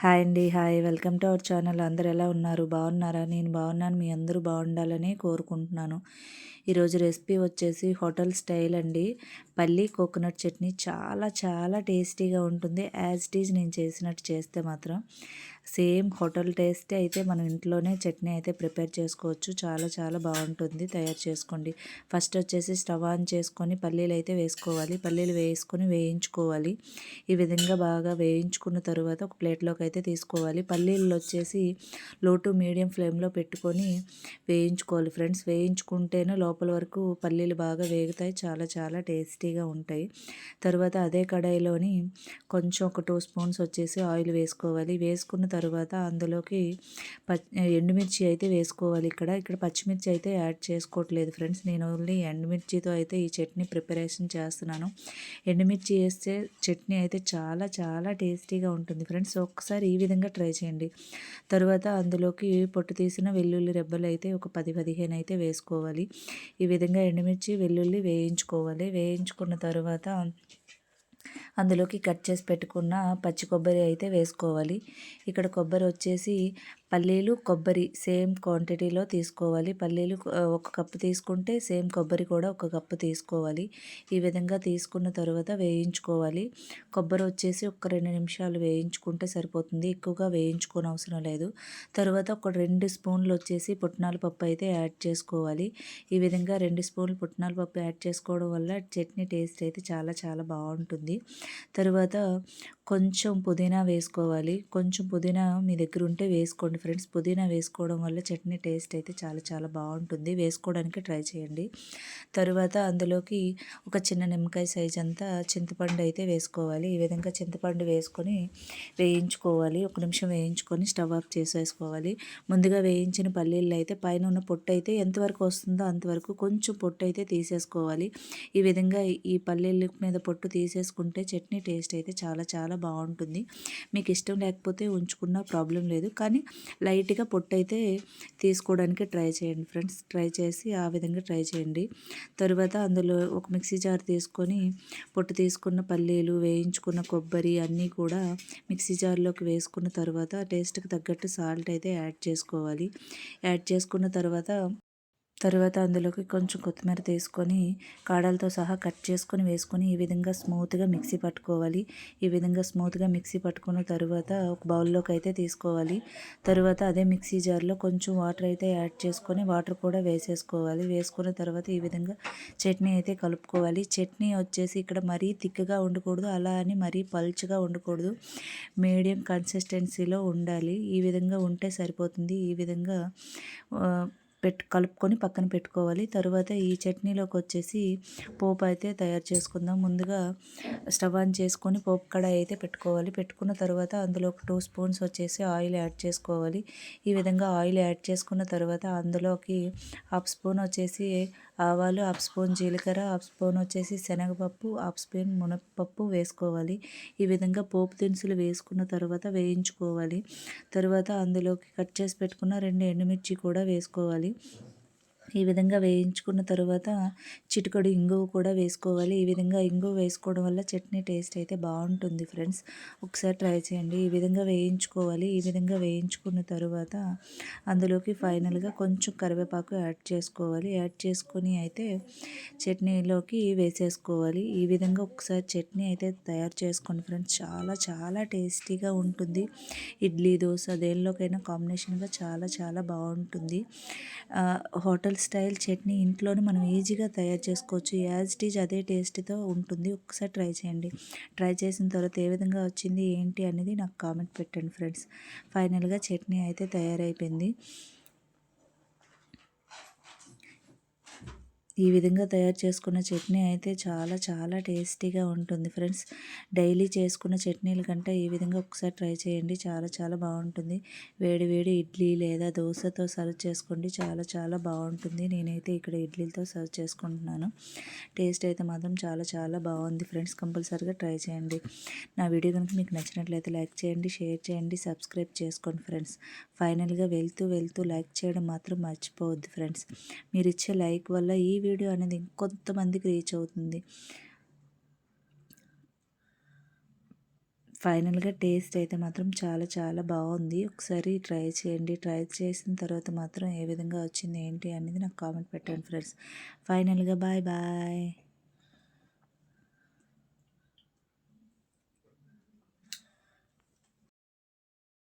Hi అండి hi. Welcome to our channel. అందరు ఎలా ఉన్నారు? బాగున్నారా? నేను బాగున్నాను. మీ అందరూ బాగుండాలని కోరుకుంటున్నాను. ఈరోజు రెసిపీ వచ్చేసి హోటల్ స్టైల్ అండి. పల్లి కోకోనట్ చట్నీ చాలా చాలా టేస్టీగా ఉంటుంది. యాజ్ ఇట్ ఈజ్ నేను చేసినట్టు చేస్తే మాత్రం. సేమ్ హోటల్ టేస్ట్ అయితే మనం ఇంట్లోనే చట్నీ అయితే ప్రిపేర్ చేసుకోవచ్చు. చాలా చాలా బాగుంటుంది. తయారు చేసుకోండి. ఫస్ట్ వచ్చేసి స్టవ్ ఆన్ చేసుకొని పల్లీలు అయితే వేసుకోవాలి. పల్లీలు వేసుకొని వేయించుకోవాలి. ఈ విధంగా బాగా వేయించుకున్న తర్వాత ఒక ప్లేట్లోకి అయితే తీసుకోవాలి. పల్లీలు వచ్చేసి లో టు మీడియం ఫ్లేమ్లో పెట్టుకొని వేయించుకోవాలి. ఫ్రెండ్స్ వేయించుకుంటేనే లోపల వరకు పల్లీలు బాగా వేగుతాయి. చాలా చాలా టేస్టీగా ఉంటాయి. తర్వాత అదే కడాయిలోని కొంచెం ఒక టూ స్పూన్స్ వచ్చేసి ఆయిల్ వేసుకోవాలి. వేసుకున్న తర్వాత అందులోకి ఎండుమిర్చి అయితే వేసుకోవాలి ఇక్కడ. ఇక్కడ పచ్చిమిర్చి అయితే యాడ్ చేసుకోవట్లేదు ఫ్రెండ్స్. నేను ఓన్లీ ఎండుమిర్చితో అయితే ఈ చట్నీ ప్రిపరేషన్ చేస్తున్నాను. ఎండుమిర్చి వేస్తే చట్నీ అయితే చాలా చాలా టేస్టీగా ఉంటుంది ఫ్రెండ్స్. ఒకసారి ఈ విధంగా ట్రై చేయండి. తర్వాత అందులోకి పొట్టు తీసిన వెల్లుల్లి రెబ్బలు అయితే ఒక పది పదిహేను అయితే వేసుకోవాలి. ఈ విధంగా ఎండుమిర్చి వెల్లుల్లి వేయించుకోవాలి. వేయించుకున్న తర్వాత అందులోకి కట్ చేసి పెట్టుకున్న పచ్చి కొబ్బరి అయితే వేసుకోవాలి. ఇక్కడ కొబ్బరి వచ్చేసి పల్లీలు కొబ్బరి సేమ్ క్వాంటిటీలో తీసుకోవాలి. పల్లీలు ఒక కప్పు తీసుకుంటే సేమ్ కొబ్బరి కూడా ఒక కప్పు తీసుకోవాలి. ఈ విధంగా తీసుకున్న తర్వాత వేయించుకోవాలి. కొబ్బరి వచ్చేసి ఒక రెండు నిమిషాలు వేయించుకుంటే సరిపోతుంది. ఎక్కువగా వేయించుకోని అవసరం లేదు. తర్వాత ఒక రెండు స్పూన్లు వచ్చేసి పుట్నాల పప్పు అయితే యాడ్ చేసుకోవాలి. ఈ విధంగా రెండు స్పూన్లు పుట్నాల పప్పు యాడ్ చేసుకోవడం వల్ల చట్నీ టేస్ట్ అయితే చాలా చాలా బాగుంటుంది. తర్వాత కొంచెం పుదీనా వేసుకోవాలి. కొంచెం పుదీనా మీ దగ్గర ఉంటే వేసుకోండి. ఫ్రెండ్స్. పుదీనా వేసుకోవడం వల్ల చట్నీ టేస్ట్ అయితే చాలా చాలా బాగుంటుంది. వేసుకోవడానికి ట్రై చేయండి. తరువాత అందులోకి ఒక చిన్న నిమ్మకాయ సైజ్ అంతా చింతపండు అయితే వేసుకోవాలి. ఈ విధంగా చింతపండు వేసుకొని వేయించుకోవాలి. ఒక నిమిషం వేయించుకొని స్టవ్ ఆఫ్ చేసేసుకోవాలి. ముందుగా వేయించిన పల్లీలు అయితే పైన ఉన్న పొట్టు అయితే ఎంతవరకు వస్తుందో అంతవరకు కొంచెం పొట్టు అయితే తీసేసుకోవాలి. ఈ విధంగా ఈ పల్లీల మీద పొట్టు తీసేసుకుంటే చట్నీ టేస్ట్ అయితే చాలా చాలా బాగుంటుంది. మీకు ఇష్టం లేకపోతే ఉంచుకున్న ప్రాబ్లం లేదు. కానీ లైట్గా పొట్టు అయితే తీసుకోవడానికి ట్రై చేయండి ఫ్రెండ్స్. ట్రై చేసి ఆ విధంగా ట్రై చేయండి. తరువాత అందులో ఒక మిక్సీ జార్ తీసుకొని పొట్టు తీసుకున్న పల్లీలు వేయించుకున్న కొబ్బరి అన్నీ కూడా మిక్సీ జార్లోకి వేసుకున్న తర్వాత టేస్ట్కి తగ్గట్టు సాల్ట్ అయితే యాడ్ చేసుకోవాలి. యాడ్ చేసుకున్న తర్వాత తర్వాత అందులోకి కొంచెం కొత్తిమీర తీసుకొని కాడలతో సహా కట్ చేసుకొని వేసుకొని ఈ విధంగా స్మూత్గా మిక్సీ పట్టుకోవాలి. ఈ విధంగా స్మూత్గా మిక్సీ పట్టుకున్న తర్వాత ఒక బౌల్లోకి అయితే తీసుకోవాలి. తర్వాత అదే మిక్సీ జార్లో కొంచెం వాటర్ అయితే యాడ్ చేసుకొని వాటర్ కూడా వేసేసుకోవాలి. వేసుకున్న తర్వాత ఈ విధంగా చట్నీ అయితే కలుపుకోవాలి. చట్నీ వచ్చేసి ఇక్కడ మరీ థిక్గా ఉండకూడదు. అలా అని మరీ పల్చగా ఉండకూడదు. మీడియం కన్సిస్టెన్సీలో ఉండాలి. ఈ విధంగా ఉంటే సరిపోతుంది. ఈ విధంగా పెట్టు కలుపుకొని పక్కన పెట్టుకోవాలి. తర్వాత ఈ చట్నీలోకి వచ్చేసి పోపు అయితే తయారు చేసుకుందాం. ముందుగా స్టవ్ ఆన్ చేసుకొని పోపు కడాయి అయితే పెట్టుకోవాలి. పెట్టుకున్న తర్వాత అందులో ఒక టూ స్పూన్స్ వచ్చేసి ఆయిల్ యాడ్ చేసుకోవాలి. ఈ విధంగా ఆయిల్ యాడ్ చేసుకున్న తర్వాత అందులోకి హాఫ్ స్పూన్ వచ్చేసి ఆవాలు హాఫ్ స్పూన్ జీలకర్ర హాఫ్ స్పూన్ వచ్చేసి శనగపప్పు హాఫ్ స్పూన్ మునగపప్పు వేసుకోవాలి. ఈ విధంగా పోపు దినుసులు వేసుకున్న తర్వాత వేయించుకోవాలి. తర్వాత అందులోకి కట్ చేసి పెట్టుకున్న రెండు ఎండుమిర్చి కూడా వేసుకోవాలి. ఈ విధంగా వేయించుకున్న తర్వాత చిటికడు ఇంగువ కూడా వేసుకోవాలి. ఈ విధంగా ఇంగువ వేసుకోవడం వల్ల చట్నీ టేస్ట్ అయితే బాగుంటుంది ఫ్రెండ్స్. ఒకసారి ట్రై చేయండి. ఈ విధంగా వేయించుకోవాలి. ఈ విధంగా వేయించుకున్న తర్వాత అందులోకి ఫైనల్గా కొంచెం కరివేపాకు యాడ్ చేసుకోవాలి. యాడ్ చేసుకొని అయితే చట్నీలోకి వేసేసుకోవాలి. ఈ విధంగా ఒకసారి చట్నీ అయితే తయారు చేసుకోండి ఫ్రెండ్స్. చాలా చాలా టేస్టీగా ఉంటుంది. ఇడ్లీ దోశ దేనిలోకైనా కాంబినేషన్గా చాలా చాలా బాగుంటుంది. హోటల్ స్టైల్ చట్నీ ఇంట్లోనే మనం ఈజీగా తయారు చేసుకోవచ్చు. యాజ్ ఇట్ ఈజ్ అదే టేస్ట్తో ఉంటుంది. ఒకసారి ట్రై చేయండి. ట్రై చేసిన తర్వాత ఏ విధంగా వచ్చింది ఏంటి అనేది నాకు కామెంట్ పెట్టండి ఫ్రెండ్స్. ఫైనల్గా చట్నీ అయితే తయారైపోయింది. ఈ విధంగా తయారు చేసుకున్న చట్నీ అయితే చాలా చాలా టేస్టీగా ఉంటుంది. ఫ్రెండ్స్ డైలీ చేసుకున్న చట్నీల కంటే ఈ విధంగా ఒకసారి ట్రై చేయండి. చాలా చాలా బాగుంటుంది. వేడి వేడి ఇడ్లీ లేదా దోశతో సర్వ్ చేసుకోండి. చాలా చాలా బాగుంటుంది. నేనైతే ఇక్కడ ఇడ్లీలతో సర్వ్ చేసుకుంటున్నాను. టేస్ట్ అయితే మాత్రం చాలా చాలా బాగుంది. ఫ్రెండ్స్ కంపల్సరీగా ట్రై చేయండి. నా వీడియో కనుక మీకు నచ్చినట్లయితే లైక్ చేయండి షేర్ చేయండి సబ్స్క్రైబ్ చేసుకోండి ఫ్రెండ్స్. ఫైనల్గా వెళ్తూ వెళ్తూ లైక్ చేయడం మాత్రం మర్చిపోవద్దు ఫ్రెండ్స్. మీరు ఇచ్చే లైక్ వల్ల ఈ వీడియో అనేది ఇంకొంతమందికి రీచ్ అవుతుంది. ఫైనల్గా టేస్ట్ అయితే మాత్రం చాలా చాలా బాగుంది. ఒకసారి ట్రై చేయండి. ట్రై చేసిన తర్వాత మాత్రం ఏ విధంగా వచ్చింది ఏంటి అనేది నాకు కామెంట్ పెట్టండి ఫ్రెండ్స్. ఫైనల్గా బాయ్ బాయ్.